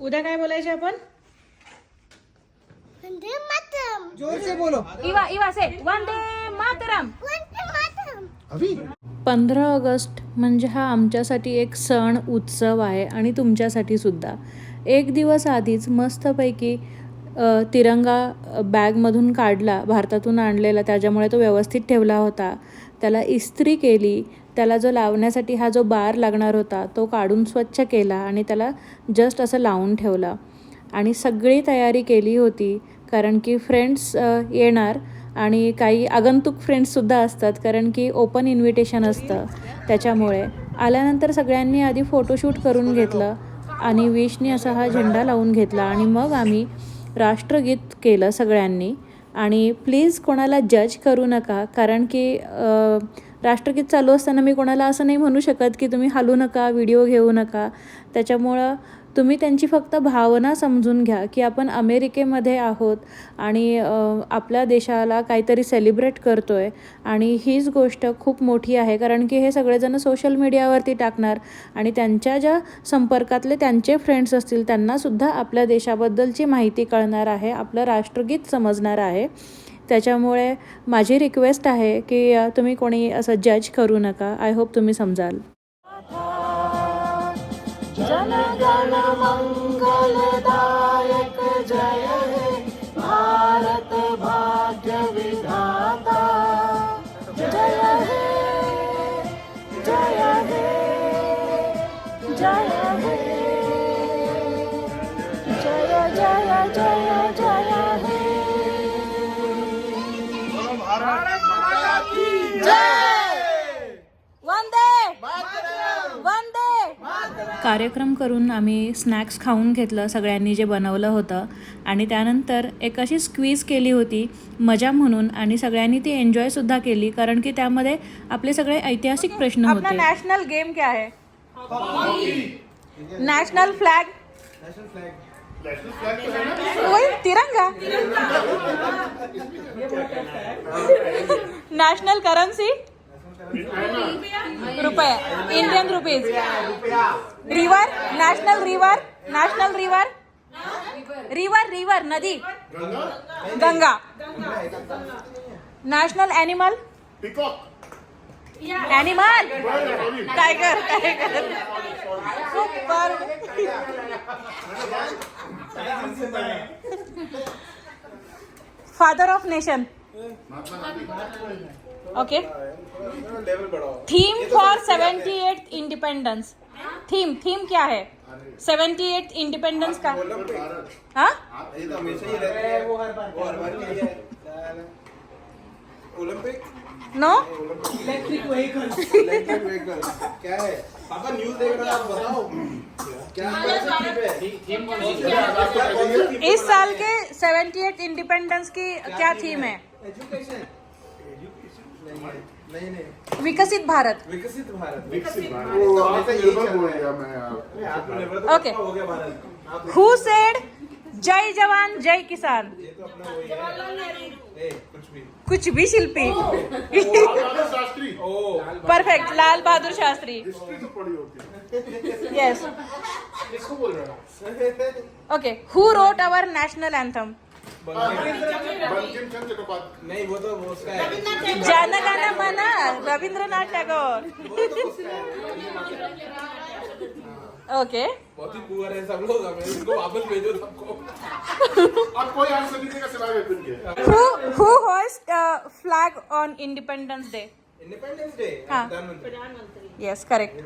उद्या काय बोलायचे आपण? वंदे मातरम. जोर से बोलो. इवा इवा से वंदे मातरम. वंदे मातरम. अभी. पंधरा ऑगस्ट म्हणजे हा आमच्यासाठी एक सण उत्सव आहे आणि तुमच्यासाठी सुद्धा. एक दिवस आधीच मस्तपैकी तिरंगा बॅगमधून काढला भारतातून आणलेला त्याच्यामुळे तो व्यवस्थित ठेवला होता. त्याला इस्त्री केली त्याला जो लावण्यासाठी हा जो बार लागणार होता तो काढून स्वच्छ केला आणि त्याला जस्ट असं लावून ठेवला. आणि सगळी तयारी केली होती कारण की फ्रेंड्स येणार आणि काही आगंतुक फ्रेंड्ससुद्धा असतात कारण की ओपन इन्व्हिटेशन असतं त्याच्यामुळे. आल्यानंतर सगळ्यांनी आधी फोटोशूट करून घेतलं आणि विशनी असा हा झेंडा लावून घेतला आणि मग आम्ही राष्ट्रगीत केलं सगळ्यांनी. आणि प्लीज कोणाला जज करू नका कारण की राष्ट्रगीत चालू असताना मी कोणाला असं नाही म्हणू शकत की तुम्ही हलू नका व्हिडिओ घेऊ नका. त्याच्यामुळं तुम्ही त्यांची फक्त भावना समजून घ्या की आपण अमेरिकेमध्ये आहोत आणि आपल्या देशाला काहीतरी सेलिब्रेट करतो आहे आणि हीच गोष्ट खूप मोठी आहे. कारण की हे सगळेजण सोशल मीडियावरती टाकणार आणि त्यांच्या ज्या संपर्कातले त्यांचे फ्रेंड्स असतील त्यांनासुद्धा आपल्या देशाबद्दलची माहिती कळणार आहे आपलं राष्ट्रगीत समजणार आहे. त्याच्यामुळे माझी रिक्वेस्ट आहे की तुम्ही कोणी असं जज करू नका. आय होप तुम्ही समजाल. वंदे कार्यक्रम करून आम्ही स्नॅक्स खाऊन घेतलं सगळ्यांनी जे बनवलं होतं. आणि त्यानंतर एक अशी स्क्वीज केली होती मजा म्हणून. आणि सगळ्यांनी ती एन्जॉयसुद्धा केली कारण की त्यामध्ये आपले सगळे ऐतिहासिक प्रश्न अपना होते. नेशनल गेम क्या है? National flag Tiranga? National currency रुपये. Indian rupees river national river national river river river नदी. Ganga national animal animal tiger tiger super father of nation okay theme for seventy eight independence theme theme क्या है? Seventy eight independence का हाँ? ये तो हमेशा ही रहता है। वो हर बार वो हर बार ही है Olympic no electric vehicle electric vehicle क्या है? पापा न्यूज़ देख रहे हो आप बताओ। क्या थीम इस साल के सेवेंटी एट इंडिपेंडेंस की क्या थीम है? एजुकेशन विकसित भारत। विकसित भारत। ओके। हु सेड जय जवान जय किसान कुछ भी। Shilpi. Shastri. Perfect Lal Bahadur Shastri. Yes okay who wrote our national anthem Bankim Chandra Chattopadhyay नहीं वो तो वो उसका है। जनगण मन रविंद्रनाथ टैगोर। ओके। बहुत ही पुअर है सब लोग हमें इसको वापस भेजो सबको। अब कोई आंसर नहीं देगा सिवाय विपिन के। Who who hoist flag on independence day independence day हाँ. प्रधानमंत्री। यस करेक्ट है।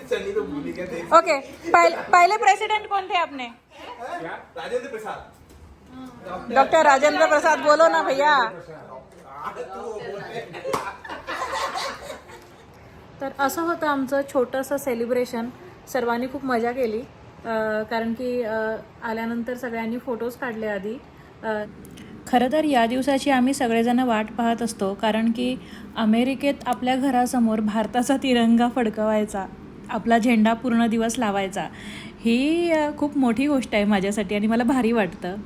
तो ही ओके पहले पहले प्रेसिडेंट कौन थे अपने क्या राजेंद्र प्रसाद। डॉक्टर राजेंद्र प्रसाद बोलो ना भैया। तर असं होतं आमचं छोटंसं सेलिब्रेशन सर्वांनी खूप मजा केली. कारण की आल्यानंतर सगळ्यांनी फोटोज काढले आधी. खरं तर या दिवसाची आम्ही सगळेजण वाट पाहत असतो कारण की अमेरिकेत आपल्या घरासमोर भारताचा तिरंगा फडकवायचा. आपला झेंडा पूर्ण दिवस लावायचा. ही खूप मोठी गोष्ट आहे माझ्यासाठी आणि मला भारी वाटतं.